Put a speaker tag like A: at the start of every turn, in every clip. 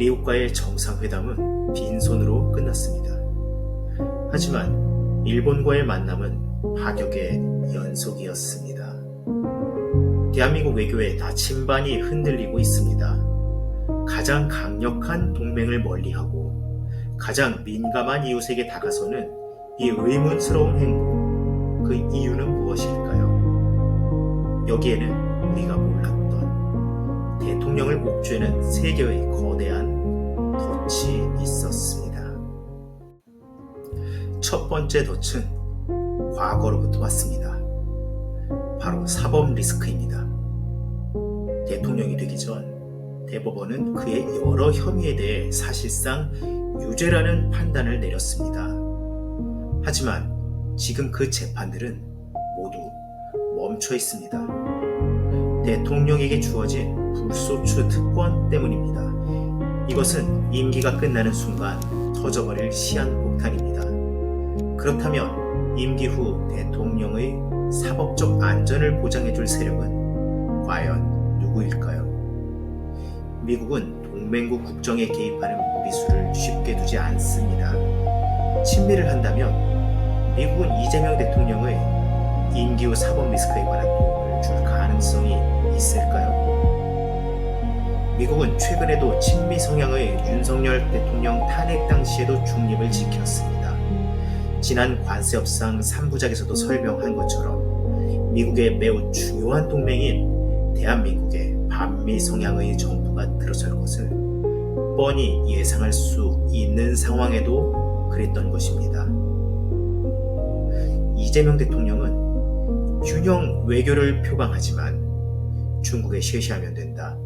A: 미국과의 정상회담은 빈손으로 끝났습니다. 하지만 일본과의 만남은 파격의 연속이었습니다. 대한민국 외교의 나침반이 흔들리고 있습니다. 가장 강력한 동맹을 멀리하고 가장 민감한 이웃에게 다가서는 이 의문스러운 행동, 그 이유는 무엇일까요? 여기에는 우리가 대통령을 옥죄는 세계의 거대한 덫이 있었습니다. 첫 번째 덫은 과거로부터 왔습니다. 바로 사법 리스크입니다. 대통령이 되기 전 대법원은 그의 여러 혐의에 대해 사실상 유죄라는 판단을 내렸습니다. 하지만 지금 그 재판들은 모두 멈춰 있습니다. 대통령에게 주어진 불소추 특권 때문입니다. 이것은 임기가 끝나는 순간 터져버릴 시한폭탄입니다. 그렇다면 임기 후 대통령의 사법적 안전을 보장해줄 세력은 과연 누구일까요? 미국은 동맹국 국정에 개입하는 무리수를 쉽게 두지 않습니다. 친미를 한다면 미국은 이재명 대통령의 임기 후 사법 리스크에 관한 도움을 줄 가능성이 있을까요? 미국은 최근에도 친미 성향의 윤석열 대통령 탄핵 당시에도 중립을 지켰습니다. 지난 관세 협상 3부작에서도 설명한 것처럼 미국의 매우 중요한 동맹인 대한민국의 반미 성향의 정부가 들어설 것을 뻔히 예상할 수 있는 상황에도 그랬던 것입니다. 이재명 대통령은 균형 외교를 표방하지만 중국에 쉐시하면 된다.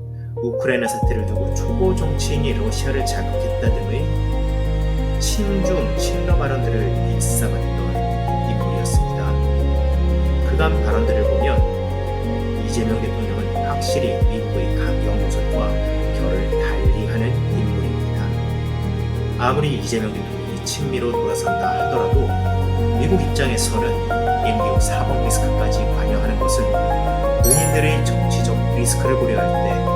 A: 우크라이나 사태를 두고 초보 정치인이 러시아를 자극했다 등의 친중 친러 발언들을 일삼았던 인물이었습니다. 그간 발언들을 보면 이재명 대통령은 확실히 미국의 강경노선과 결을 달리하는 인물입니다. 아무리 이재명 대통령이 친미로 돌아선다 하더라도 미국 입장에서는 임기후 사법 리스크까지 관여하는 것은 본인들의 정치적 리스크를 고려할 때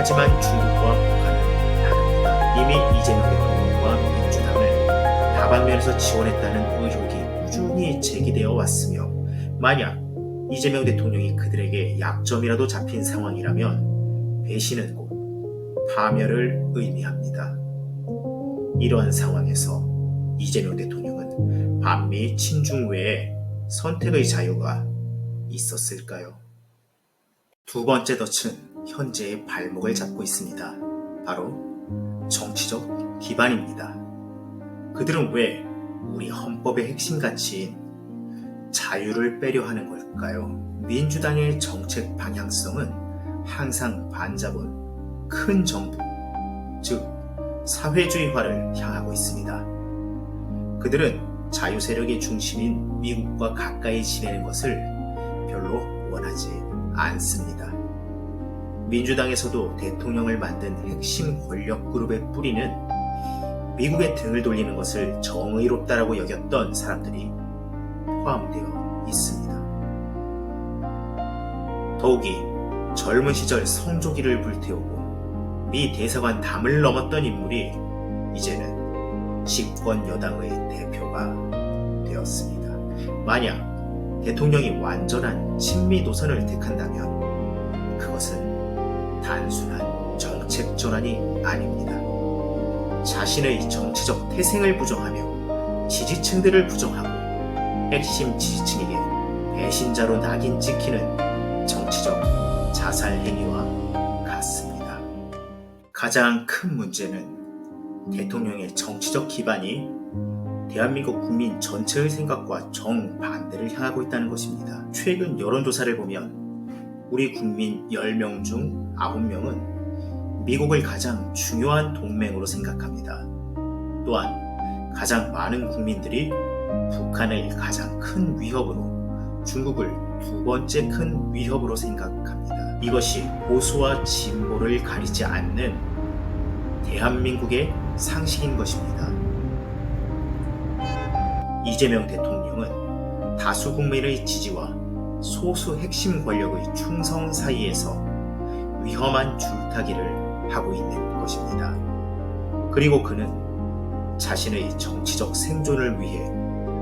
A: 하지만 중국과 북한은 다릅니다. 이미 이재명 대통령과 민주당을 다방면에서 지원했다는 의혹이 꾸준히 제기되어 왔으며 만약 이재명 대통령이 그들에게 약점이라도 잡힌 상황이라면 배신은 곧 파멸을 의미합니다. 이러한 상황에서 이재명 대통령은 반미 친중 외에 선택의 자유가 있었을까요? 두 번째 덫은 현재의 발목을 잡고 있습니다. 바로 정치적 기반입니다. 그들은 왜 우리 헌법의 핵심 가치인 자유를 빼려 하는 걸까요? 민주당의 정책 방향성은 항상 반잡은 큰 정부, 즉 사회주의화를 향하고 있습니다. 그들은 자유 세력의 중심인 미국과 가까이 지내는 것을 별로 원하지 않습니다. 민주당에서도 대통령을 만든 핵심 권력 그룹의 뿌리는 미국의 등을 돌리는 것을 정의롭다라고 여겼던 사람들이 포함되어 있습니다. 더욱이 젊은 시절 성조기를 불태우고 미 대사관 담을 넘었던 인물이 이제는 집권 여당의 대표가 되었습니다. 만약 대통령이 완전한 친미 노선을 택한다면 그것은 단순한 정책 전환이 아닙니다. 자신의 정치적 태생을 부정하며 지지층들을 부정하고 핵심 지지층에게 배신자로 낙인 찍히는 정치적 자살 행위와 같습니다. 가장 큰 문제는 대통령의 정치적 기반이 대한민국 국민 전체의 생각과 정반대를 향하고 있다는 것입니다. 최근 여론조사를 보면 우리 국민 10명 중 9명은 미국을 가장 중요한 동맹으로 생각합니다. 또한 가장 많은 국민들이 북한을 가장 큰 위협으로 중국을 두 번째 큰 위협으로 생각합니다. 이것이 보수와 진보를 가리지 않는 대한민국의 상식인 것입니다. 이재명 대통령은 다수 국민의 지지와 소수 핵심 권력의 충성 사이에서 위험한 줄타기를 하고 있는 것입니다. 그리고 그는 자신의 정치적 생존을 위해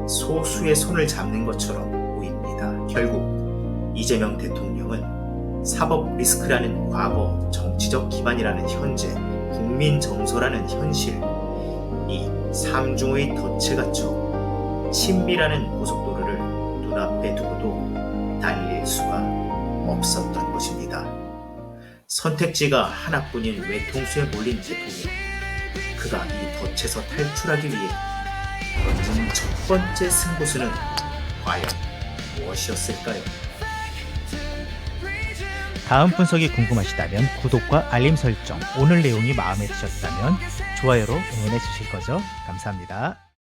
A: 소수의 손을 잡는 것처럼 보입니다. 결국 이재명 대통령은 사법 리스크라는 과거, 정치적 기반이라는 현재, 국민 정서라는 현실, 이 삼중의 덫에 갇혀 친미라는 고속도로를 눈앞에 두고도 달릴 수가 없었던 것입니다. 선택지가 하나뿐인 외통수에 몰린 대통령. 그가 이 덫에서 탈출하기 위해 던진 첫 번째 승부수는 과연 무엇이었을까요?
B: 다음 분석이 궁금하시다면 구독과 알림 설정, 오늘 내용이 마음에 드셨다면 좋아요로 응원해 주실 거죠? 감사합니다.